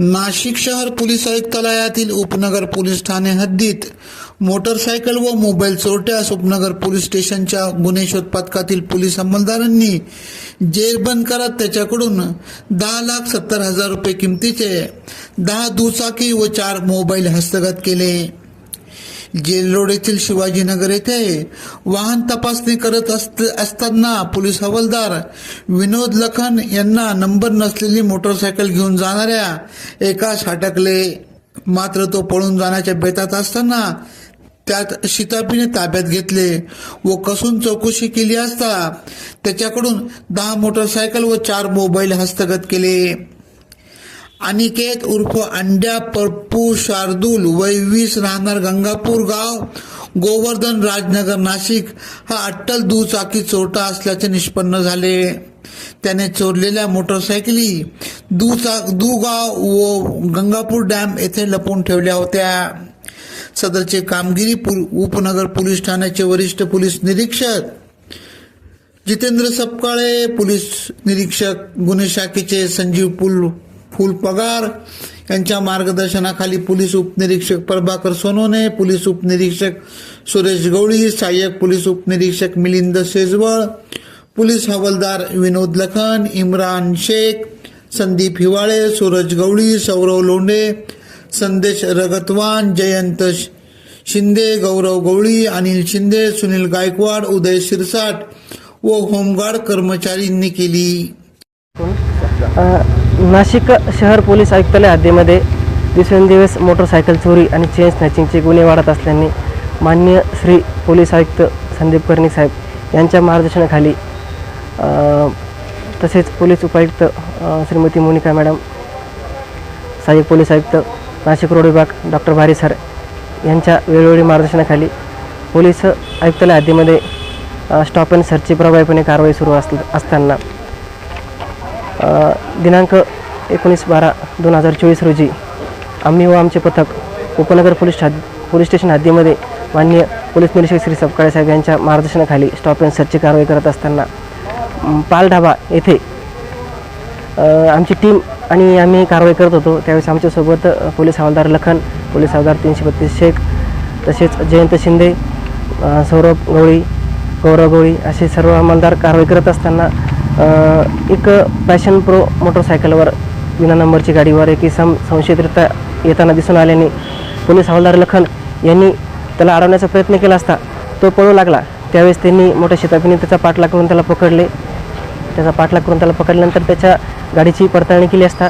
नाशिक शहर पोलीस आयुक्तालयातील उपनगर पोलीस ठाणे हद्दीत मोटरसायकल व मोबाईल चोरट्यास उपनगर पोलीस स्टेशनच्या गुन्हे शोध पथकातील पोलीस अंमलदारांनी जेरबंद करत त्याच्याकडून दहा लाख सत्तर हजार रुपये किमतीचे दहा दुचाकी व चार मोबाईल हस्तगत केले. जेलरोड येथील शिवाजीनगर येथे वाहन तपासणी करत असत असताना पोलीस हवालदार विनोद लखन यांना नंबर नसलेली मोटरसायकल घेऊन जाणाऱ्या एकास अटकले मात्र तो पळून जाण्याच्या बेतात असताना त्यात शितापीने ताब्यात घेतले व कसून चौकशी केली असता त्याच्याकडून दहा मोटरसायकल व चार मोबाईल हस्तगत केले. अनिकेत उर्फ अंड्या पप्पू शार्दूल वय वीस राहणार गंगापूर गाव गोवर्धन राजनगर नाशिक. हा अट्टल दुचाकी चोरटा असल्याचे निष्पन्न झाले. त्याने चोरलेल्या मोटरसायकली दुचाक दुगाव व गंगापूर डॅम येथे लपवून ठेवल्या होत्या. सदरचे कामगिरी उपनगर पोलीस ठाण्याचे वरिष्ठ पोलीस निरीक्षक जितेंद्र सपकाळे पोलीस निरीक्षक गुन्हे शाखेचे संजीव पुल फुलपगार यांच्या मार्गदर्शनाखाली पोलीस उपनिरीक्षक प्रभाकर सोनोने पोलीस उपनिरीक्षक सुरेश गवळी सहाय्यक पोलीस उपनिरीक्षक मिलिंद शेजवळ पोलीस हवालदार विनोद लखन इम्रान शेख संदीप हिवाळे सूरज गवळी सौरव लोंढे संदेश रगतवान जयंत शिंदे गौरव गवळी अनिल शिंदे सुनील गायकवाड उदय शिरसाट व होमगार्ड कर्मचारींनी केली. नाशिक शहर पोलीस आयुक्तालय हद्दीमध्ये दिवसेंदिवस मोटरसायकल चोरी आणि चेन स्नॅचिंगचे गुन्हे वाढत असल्याने मान्य श्री पोलीस आयुक्त संदीप कर्णिक साहेब यांच्या मार्गदर्शनाखाली तसेच पोलीस उपायुक्त श्रीमती मोनिका मॅडम सहाय्यक पोलीस आयुक्त नाशिक रोड विभाग डॉक्टर भारी सर यांच्या वेळोवेळी मार्गदर्शनाखाली पोलीस आयुक्तालय हद्दीमध्ये स्टॉप अँड सर्चची प्रभावीपणे कारवाई सुरू अस असताना दिनांक एकोणीस बारा दोन हजार चोवीस रोजी आम्ही व आमचे पथक उपनगर पोलीस हद पोलीस स्टेशन हद्दीमध्ये मान्य पोलीस निरीक्षक श्री सपकाळे साहेब यांच्या मार्गदर्शनाखाली स्टॉप अँड सर्चची कारवाई करत असताना पालढाबा पाल ढाबा येथे आमची टीम आणि आम्ही कारवाई करत होतो. त्यावेळेस आमच्यासोबत पोलीस हवालदार लखन पोलीस हवालदार तीनशे बत्तीस शेख तसेच जयंत शिंदे सौरभ गवळी गौरव गवळी असे सर्व अंमलदार कारवाई करत असताना एक पॅशन प्रो मोटरसायकलवर विना नंबरची गाडीवर एक इसम संशयितरित्या येताना दिसून आल्याने पोलीस हवालदार लखन यांनी त्याला अडवण्याचा प्रयत्न केला असता तो पळू लागला. त्यावेळेस त्यांनी मोठ्या शितापीने त्याचा पाठलाग करून त्याला पकडले. त्याचा पाठलाग करून त्याला पकडल्यानंतर त्याच्या गाडीची पडताळणी केली असता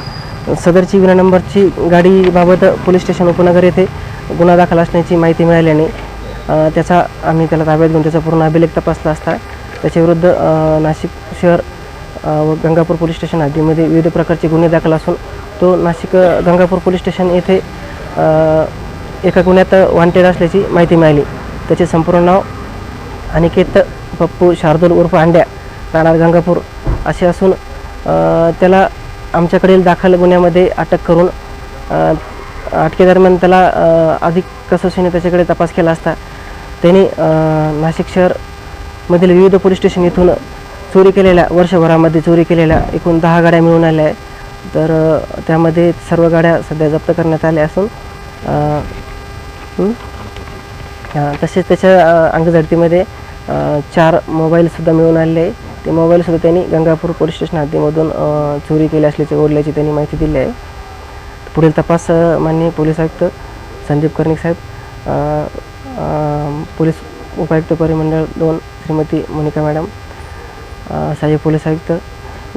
सदरची विना नंबरची गाडीबाबत पोलीस स्टेशन उपनगर येथे गुन्हा दाखल असण्याची माहिती मिळाल्याने त्याचा आम्ही त्याला ताब्यात घेऊन त्याचा पूर्ण अभिलेख तपासला असता. त्याच्याविरुद्ध नाशिक शहर व गंगापूर पोलीस स्टेशन हद्दीमध्ये विविध प्रकारचे गुन्हे दाखल असून तो नाशिक गंगापूर पोलीस स्टेशन येथे एका गुन्ह्यात वांटेड असल्याची माहिती मिळाली. त्याचे संपूर्ण नाव अनिकेत पप्पू शार्दूल उर्फ अंड्या राहणार गंगापूर असे असून त्याला आमच्याकडील दाखल गुन्ह्यामध्ये अटक करून अटकेदरम्यान त्याला अधिक कसोशीने त्याच्याकडे तपास केला असता त्याने नाशिक शहरमधील विविध पोलीस स्टेशन इथून चोरी केलेल्या वर्षभरामध्ये चोरी केलेल्या एकूण दहा गाड्या मिळून आल्या आहे तर त्यामध्ये सर्व गाड्या सध्या जप्त करण्यात आल्या असून तसेच त्याच्या अंगझडतीमध्ये चार मोबाईलसुद्धा मिळून आलेले आहे ते मोबाईलसुद्धा त्यांनी गंगापूर पोलीस स्टेशन हद्दीमधून चोरी केली असल्याचे ओढल्याची त्यांनी माहिती दिली आहे. पुढील तपास माननीय पोलीस आयुक्त संदीप कर्णिक साहेब पोलीस उपायुक्त परिमंडळ दोन श्रीमती मोनिका मॅडम सहाय्य पोलीस आयुक्त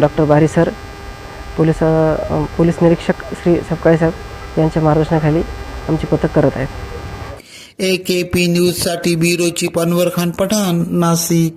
doctor Bari sir police police निरीक्षक श्री सपकाळे साहेब यांच्या मार्गदर्शनाखाली आमची पथक करत आहेत. ए के पी न्यूजसाठी ब्युरोची पनवर खान पठाण नाशिक.